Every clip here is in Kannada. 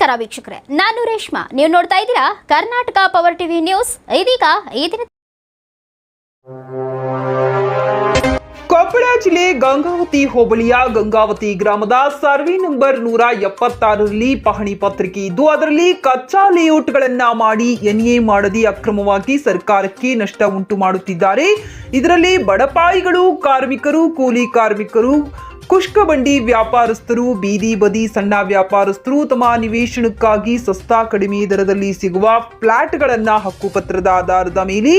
ನಮಸ್ಕಾರ ವೀಕ್ಷಕರೇ, ನಾನು ರೇಷ್ಮಾ. ನೀವು ನೋಡ್ತಾ ಇದ್ದೀರಾ ಕರ್ನಾಟಕ ಪವರ್ ಟಿವಿ ನ್ಯೂಸ್ ಇದೀಗ ಕೊಪ್ಪಳ ಜಿಲ್ಲೆ ಗಂಗಾವತಿ ಹೋಬಳಿಯ ಗಂಗಾವತಿ ಗ್ರಾಮದ ಸರ್ವೆ ನಂಬರ್ ನೂರ ಎಪ್ಪತ್ತಾರರಲ್ಲಿ ಪಹಣಿ ಪತ್ರಿಕೆ ಇದ್ದು, ಅದರಲ್ಲಿ ಕಚ್ಚಾ ಲೇಔಟ್ಗಳನ್ನ ಮಾಡಿ ಎನ್ಎ ಮಾಡದಿ ಅಕ್ರಮವಾಗಿ ಸರ್ಕಾರಕ್ಕೆ ನಷ್ಟ ಉಂಟು ಮಾಡುತ್ತಿದ್ದಾರೆ. ಇದರಲ್ಲಿ ಬಡಪಾಯಿಗಳು ಕಾರ್ಮಿಕರು, ಕೂಲಿ ಕಾರ್ಮಿಕರು ಕುಷ್ಕಬಂಡಿ ವ್ಯಾಪಾರಸ್ಥರು, ಬೀದಿ ಬದಿ ಸಣ್ಣ ವ್ಯಾಪಾರಸ್ಥರು ತಮ್ಮ ನಿವೇಶನಕ್ಕಾಗಿ ಸಸ್ತಾ ಕಡಿಮೆ ದರದಲ್ಲಿ ಸಿಗುವ ಫ್ಲಾಟ್ಗಳನ್ನು ಹಕ್ಕುಪತ್ರದ ಆಧಾರದ ಮೇಲೆ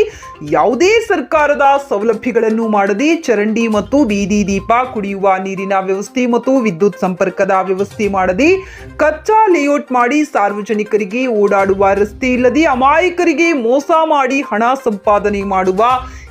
ಯಾವುದೇ ಸರ್ಕಾರದ ಸೌಲಭ್ಯಗಳನ್ನು ಮಾಡದೆ ಚರಂಡಿ ಮತ್ತು ಬೀದಿ ದೀಪ ಕುಡಿಯುವ ನೀರಿನ ವ್ಯವಸ್ಥೆ ಮತ್ತು ವಿದ್ಯುತ್ ಸಂಪರ್ಕದ ವ್ಯವಸ್ಥೆ ಮಾಡದೆ ಕಚ್ಚಾ ಲೇಔಟ್ ಮಾಡಿ ಸಾರ್ವಜನಿಕರಿಗೆ ಓಡಾಡುವ ರಸ್ತೆ ಇಲ್ಲದೆ ಅಮಾಯಕರಿಗೆ ಮೋಸ ಮಾಡಿ ಹಣ ಸಂಪಾದನೆ ಮಾಡುವ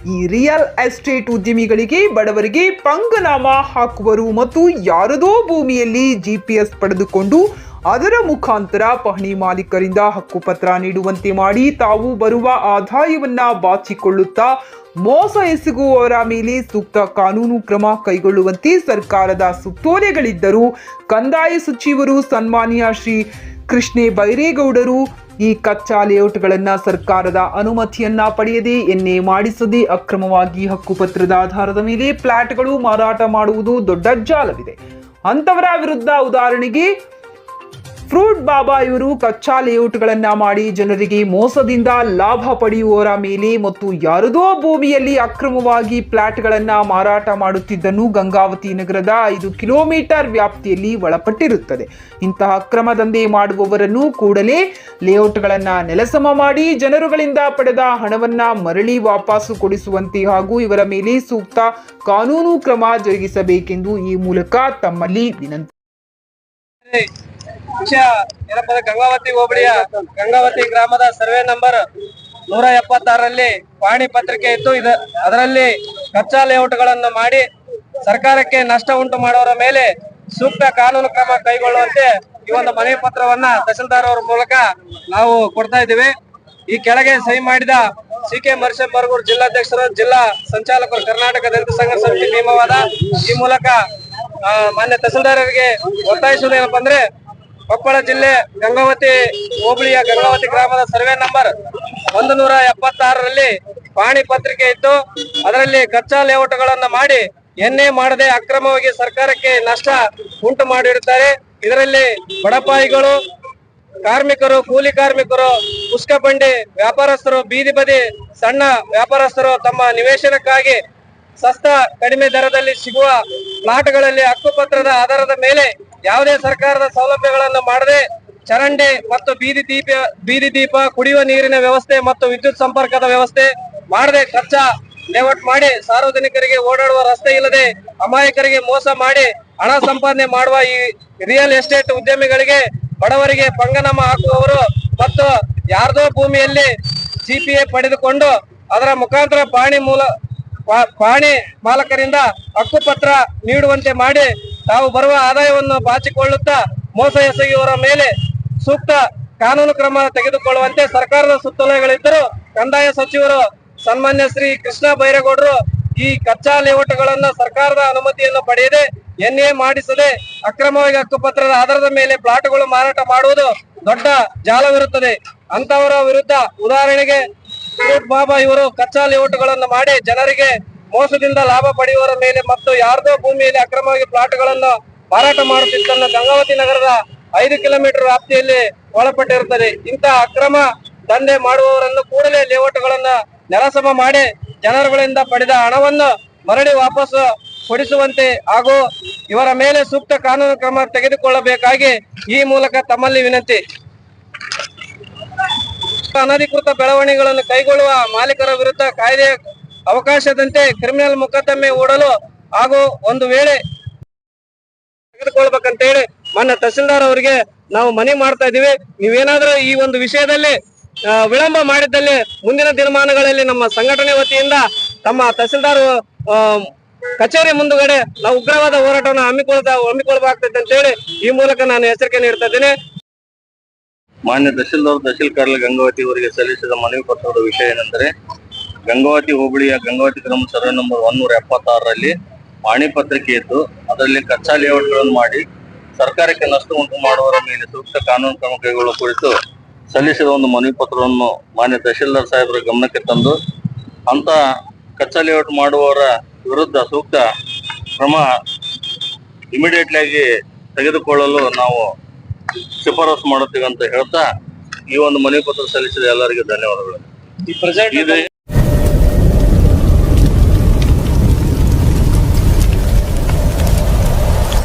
ಈ ರಿಯಲ್ ಎಸ್ಟೇಟ್ ಉದ್ಯಮಿಗಳಿಗೆ, ಬಡವರಿಗೆ ಪಂಗನಾಮ ಹಾಕುವರು ಮತ್ತು ಯಾರದೋ ಭೂಮಿಯಲ್ಲಿ ಜಿಪಿಎಸ್ ಪಡೆದುಕೊಂಡು ಅದರ ಮುಖಾಂತರ ಪಹಣಿ ಮಾಲೀಕರಿಂದ ಹಕ್ಕುಪತ್ರ ನೀಡುವಂತೆ ಮಾಡಿ ತಾವು ಬರುವ ಆದಾಯವನ್ನ ಬಾಚಿಕೊಳ್ಳುತ್ತಾ ಮೋಸ ಎಸಗುವವರ ಮೇಲೆ ಸೂಕ್ತ ಕಾನೂನು ಕ್ರಮ ಕೈಗೊಳ್ಳುವಂತೆ ಸರ್ಕಾರದ ಸುತ್ತೋಲೆಗಳಿದ್ದರೂ ಕಂದಾಯ ಸಚಿವರು ಸನ್ಮಾನ್ಯ ಶ್ರೀ ಕೃಷ್ಣೆ ಬೈರೇಗೌಡರು ಈ ಕಚ್ಚಾ ಲೇಔಟ್ಗಳನ್ನು ಸರ್ಕಾರದ ಅನುಮತಿಯನ್ನ ಪಡೆಯದೆ ಎನ್ನೆ ಮಾಡಿಸದೆ ಅಕ್ರಮವಾಗಿ ಹಕ್ಕುಪತ್ರದ ಆಧಾರದ ಮೇಲೆ ಫ್ಲಾಟ್ಗಳು ಮಾರಾಟ ಮಾಡುವುದು ದೊಡ್ಡ ಜಾಲವಿದೆ. ಅಂತವರ ವಿರುದ್ಧ ಉದಾಹರಣೆಗೆ ಫ್ರೂಟ್ ಬಾಬಾ ಇವರು ಕಚ್ಚಾ ಲೇಔಟ್ಗಳನ್ನು ಮಾಡಿ ಜನರಿಗೆ ಮೋಸದಿಂದ ಲಾಭ ಪಡೆಯುವವರ ಮೇಲೆ ಮತ್ತು ಯಾರದೋ ಭೂಮಿಯಲ್ಲಿ ಅಕ್ರಮವಾಗಿ ಫ್ಲಾಟ್ಗಳನ್ನ ಮಾರಾಟ ಮಾಡುತ್ತಿದ್ದನ್ನು ಗಂಗಾವತಿ ನಗರದ ಐದು ಕಿಲೋಮೀಟರ್ ವ್ಯಾಪ್ತಿಯಲ್ಲಿ ಒಳಪಟ್ಟಿರುತ್ತದೆ. ಇಂತಹ ಅಕ್ರಮ ದಂಧೆ ಮಾಡುವವರನ್ನು ಕೂಡಲೇ ಲೇಔಟ್ಗಳನ್ನು ನೆಲಸಮ ಮಾಡಿ ಜನರುಗಳಿಂದ ಪಡೆದ ಹಣವನ್ನ ಮರಳಿ ವಾಪಸ್ಸು ಕೊಡಿಸುವಂತೆ ಹಾಗೂ ಇವರ ಮೇಲೆ ಸೂಕ್ತ ಕಾನೂನು ಕ್ರಮ ಜರುಗಿಸಬೇಕೆಂದು ಈ ಮೂಲಕ ತಮ್ಮಲ್ಲಿ ವಿನಂತಿ. ವಿಷಯ ಏನಪ್ಪ ಗಂಗಾವತಿ ಹೋಬಳಿಯ ಗಂಗಾವತಿ ಗ್ರಾಮದ ಸರ್ವೆ ನಂಬರ್ ನೂರ ಎಪ್ಪತ್ತಾರರಲ್ಲಿ ಪಾಣಿ ಪತ್ರಿಕೆ ಇತ್ತು ಇದು ಅದರಲ್ಲಿ ಕಚ್ಚಾ ಲೇಔಟ್ಗಳನ್ನು ಮಾಡಿ ಸರ್ಕಾರಕ್ಕೆ ನಷ್ಟ ಉಂಟು ಮಾಡುವವರ ಮೇಲೆ ಸೂಕ್ತ ಕಾನೂನು ಕ್ರಮ ಕೈಗೊಳ್ಳುವಂತೆ ಈ ಒಂದು ಮನವಿ ಪತ್ರವನ್ನ ತಹಸೀಲ್ದಾರ್ ಅವರ ಮೂಲಕ ನಾವು ಕೊಡ್ತಾ ಇದ್ದೀವಿ. ಈ ಕೆಳಗೆ ಸಹಿ ಮಾಡಿದ ಸಿ ಕೆ ಮರ್ಷಂ ಬರಗೂರು ಜಿಲ್ಲಾಧ್ಯಕ್ಷರು, ಜಿಲ್ಲಾ ಸಂಚಾಲಕರು ಕರ್ನಾಟಕ ದಲಿತ ಸಂಘ ಸಮಿತಿ ನಿಯಮವಾದ ಈ ಮೂಲಕ ಮಾನ್ಯ ತಹಸೀಲ್ದಾರರಿಗೆ ಒತ್ತಾಯಿಸುವುದು ಒತ್ತಾಯಿಸುವುದೇನಪ್ಪ ಅಂದ್ರೆ ಕೊಪ್ಪಳ ಜಿಲ್ಲೆ ಗಂಗಾವತಿ ಹೋಬಳಿಯ ಗಂಗಾವತಿ ಗ್ರಾಮದ ಸರ್ವೆ ನಂಬರ್ ಒಂದು ನೂರ ಎಪ್ಪತ್ತಾರರಲ್ಲಿ ಪಾಣಿ ಪತ್ರಿಕೆ ಇತ್ತು ಅದರಲ್ಲಿ ಕಚ್ಚಾ ಲೇಔಟ್ಗಳನ್ನ ಮಾಡಿ ಎನ್ನೆ ಮಾಡದೆ ಅಕ್ರಮವಾಗಿ ಸರ್ಕಾರಕ್ಕೆ ನಷ್ಟ ಉಂಟು ಮಾಡಿರುತ್ತಾರೆ. ಇದರಲ್ಲಿ ಬಡಪಾಯಿಗಳು, ಕಾರ್ಮಿಕರು, ಕೂಲಿ ಕಾರ್ಮಿಕರು, ಪುಷ್ಕ ಬಂಡಿ ವ್ಯಾಪಾರಸ್ಥರು, ಬೀದಿ ಬದಿ ಸಣ್ಣ ವ್ಯಾಪಾರಸ್ಥರು ತಮ್ಮ ನಿವೇಶನಕ್ಕಾಗಿ ಸಸ್ತ ಕಡಿಮೆ ದರದಲ್ಲಿ ಸಿಗುವ ಪ್ಲಾಟ್ಗಳಲ್ಲಿ ಹಕ್ಕುಪತ್ರದ ಆಧಾರದ ಮೇಲೆ ಯಾವುದೇ ಸರ್ಕಾರದ ಸೌಲಭ್ಯಗಳನ್ನು ಮಾಡದೆ ಚರಂಡಿ ಮತ್ತು ಬೀದಿ ದೀಪ ಬೀದಿ ದೀಪ, ಕುಡಿಯುವ ನೀರಿನ ವ್ಯವಸ್ಥೆ ಮತ್ತು ವಿದ್ಯುತ್ ಸಂಪರ್ಕದ ವ್ಯವಸ್ಥೆ ಮಾಡದೆ ಕಚ್ಚಾ ಲೇಔಟ್ ಮಾಡಿ ಸಾರ್ವಜನಿಕರಿಗೆ ಓಡಾಡುವ ರಸ್ತೆ ಇಲ್ಲದೆ ಅಮಾಯಕರಿಗೆ ಮೋಸ ಮಾಡಿ ಹಣ ಸಂಪಾದನೆ ಮಾಡುವ ಈ ರಿಯಲ್ ಎಸ್ಟೇಟ್ ಉದ್ಯಮಿಗಳಿಗೆ ಬಡವರಿಗೆ ಪಂಗನಾಮ ಹಾಕುವವರು ಮತ್ತು ಯಾರ್ದೋ ಭೂಮಿಯಲ್ಲಿ ಸಿಪಿಎ ಪಡೆದುಕೊಂಡು ಅದರ ಮುಖಾಂತರ ಪಾಣಿ ಮೂಲ ಪಾಣಿ ಮಾಲಕರಿಂದ ಹಕ್ಕುಪತ್ರ ನೀಡುವಂತೆ ಮಾಡಿ ತಾವು ಬರುವ ಆದಾಯವನ್ನು ಬಾಚಿಕೊಳ್ಳುತ್ತಾ ಮೋಸ ಎಸಗಿಯವರ ಮೇಲೆ ಸೂಕ್ತ ಕಾನೂನು ಕ್ರಮ ತೆಗೆದುಕೊಳ್ಳುವಂತೆ ಸರ್ಕಾರದ ಸುತ್ತೋಲೆಗಳಿದ್ದರೂ ಕಂದಾಯ ಸಚಿವರು ಸನ್ಮಾನ್ಯ ಶ್ರೀ ಕೃಷ್ಣ ಬೈರೇಗೌಡರು ಈ ಕಚ್ಚಾ ಲೇಔಟ್ಗಳನ್ನ ಸರ್ಕಾರದ ಅನುಮತಿಯನ್ನು ಪಡೆಯದೆ ಎನ್ಎ ಮಾಡಿಸದೆ ಅಕ್ರಮವಾಗಿ ಹಕ್ಕುಪತ್ರದ ಆಧಾರದ ಮೇಲೆ ಪ್ಲಾಟ್ಗಳು ಮಾರಾಟ ಮಾಡುವುದು ದೊಡ್ಡ ಜಾಲವಿರುತ್ತದೆ. ಅಂತವರ ವಿರುದ್ಧ ಉದಾಹರಣೆಗೆ ಬಾಬಾ ಇವರು ಕಚ್ಚಾ ಲೇಔಟ್ಗಳನ್ನು ಮಾಡಿ ಜನರಿಗೆ ಮೋಸದಿಂದ ಲಾಭ ಪಡೆಯುವವರ ಮೇಲೆ ಮತ್ತು ಯಾರದೋ ಭೂಮಿಯಲ್ಲಿ ಅಕ್ರಮವಾಗಿ ಪ್ಲಾಟ್ಗಳನ್ನು ಮಾರಾಟ ಮಾಡುತ್ತಿದ್ದನ್ನು ಗಂಗಾವತಿ ನಗರದ ಐದು ಕಿಲೋಮೀಟರ್ ವ್ಯಾಪ್ತಿಯಲ್ಲಿ ಒಳಪಟ್ಟಿರುತ್ತದೆ. ಇಂತಹ ಅಕ್ರಮ ದಂಧೆ ಮಾಡುವವರನ್ನು ಕೂಡಲೇ ಲೇಔಟ್ಗಳನ್ನು ನೆಲಸಮ ಮಾಡಿ ಜನರುಗಳಿಂದ ಪಡೆದ ಹಣವನ್ನು ಮರಳಿ ವಾಪಸ್ ಕೊಡಿಸುವಂತೆ ಹಾಗೂ ಇವರ ಮೇಲೆ ಸೂಕ್ತ ಕಾನೂನು ಕ್ರಮ ತೆಗೆದುಕೊಳ್ಳಬೇಕಾಗಿ ಈ ಮೂಲಕ ತಮ್ಮಲ್ಲಿ ವಿನಂತಿ. ಅನಧಿಕೃತ ಬೆಳವಣಿಗೆಗಳನ್ನು ಕೈಗೊಳ್ಳುವ ಮಾಲೀಕರ ವಿರುದ್ಧ ಕಾಯ್ದೆ ಅವಕಾಶದಂತೆ ಕ್ರಿಮಿನಲ್ ಮೊಕದ್ದಮೆ ಹೂಡಲು ಹಾಗೂ ಒಂದು ವೇಳೆ ತೆಗೆದುಕೊಳ್ಬೇಕಂತ ಹೇಳಿ ಮೊನ್ನೆ ತಹಸೀಲ್ದಾರ್ ಅವರಿಗೆ ನಾವು ಮನವಿ ಮಾಡ್ತಾ ಇದೀವಿ ನೀವೇನಾದ್ರೂ ಈ ಒಂದು ವಿಷಯದಲ್ಲಿ ವಿಳಂಬ ಮಾಡಿದ್ದಲ್ಲಿ ಮುಂದಿನ ದಿನಮಾನಗಳಲ್ಲಿ ನಮ್ಮ ಸಂಘಟನೆ ವತಿಯಿಂದ ತಮ್ಮ ತಹಸೀಲ್ದಾರ್ ಕಚೇರಿ ಮುಂದುಗಡೆ ನಾವು ಉಗ್ರವಾದ ಹೋರಾಟವನ್ನು ಹಮ್ಮಿಕೊಳ್ತಾ ಹಮ್ಮಿಕೊಳ್ಬೇಕಾಗ್ತದೆ ಅಂತ ಹೇಳಿ ಈ ಮೂಲಕ ನಾನು ಎಚ್ಚರಿಕೆ ನೀಡ್ತಾ ಇದ್ದೇನೆ. ಮಾನ್ಯ ತಹಸೀಲ್ದಾರ್ ತಹಸೀಲ್ ಕಾರ್ಯಾಲಯ ಗಂಗಾವತಿ ಅವರಿಗೆ ಸಲ್ಲಿಸಿದ ಮನವಿ ಪತ್ರದ ವಿಷಯ ಏನೆಂದರೆ ಗಂಗಾವತಿ ಹೋಬಳಿಯ ಗಂಗಾವತಿ ಗ್ರಾಮ ಸರ್ವೆ ನಂಬರ್ ಒನ್ನೂರ ಎಪ್ಪತ್ತಾರರಲ್ಲಿ ಪಾಣಿ ಪತ್ರಿಕೆ ಇದ್ದು ಅದರಲ್ಲಿ ಕಚ್ಚಾ ಲೇಔಟ್ಗಳನ್ನು ಮಾಡಿ ಸರ್ಕಾರಕ್ಕೆ ನಷ್ಟ ಉಂಟು ಮಾಡುವವರ ಮೇಲೆ ಸೂಕ್ತ ಕಾನೂನು ಕ್ರಮ ಕೈಗೊಳ್ಳುವ ಕುರಿತು ಸಲ್ಲಿಸಿದ ಒಂದು ಮನವಿ ಪತ್ರವನ್ನು ಮಾನ್ಯ ತಹಶೀಲ್ದಾರ್ ಸಾಹೇಬರ ಗಮನಕ್ಕೆ ತಂದು ಅಂತ ಕಚ್ಚಾ ಲೇಔಟ್ ಮಾಡುವವರ ವಿರುದ್ಧ ಸೂಕ್ತ ಕ್ರಮ ಇಮಿಡಿಯೇಟ್ಲಿ ಆಗಿ ತೆಗೆದುಕೊಳ್ಳಲು ನಾವು ಶಿಫಾರಸು ಮಾಡುತ್ತೇವೆ ಅಂತ ಹೇಳ್ತಾ ಈ ಒಂದು ಮನವಿ ಪತ್ರ ಸಲ್ಲಿಸಿದ ಎಲ್ಲರಿಗೂ ಧನ್ಯವಾದಗಳು. ಈ ಪ್ರೆಸೆಂಟ್ ಇದು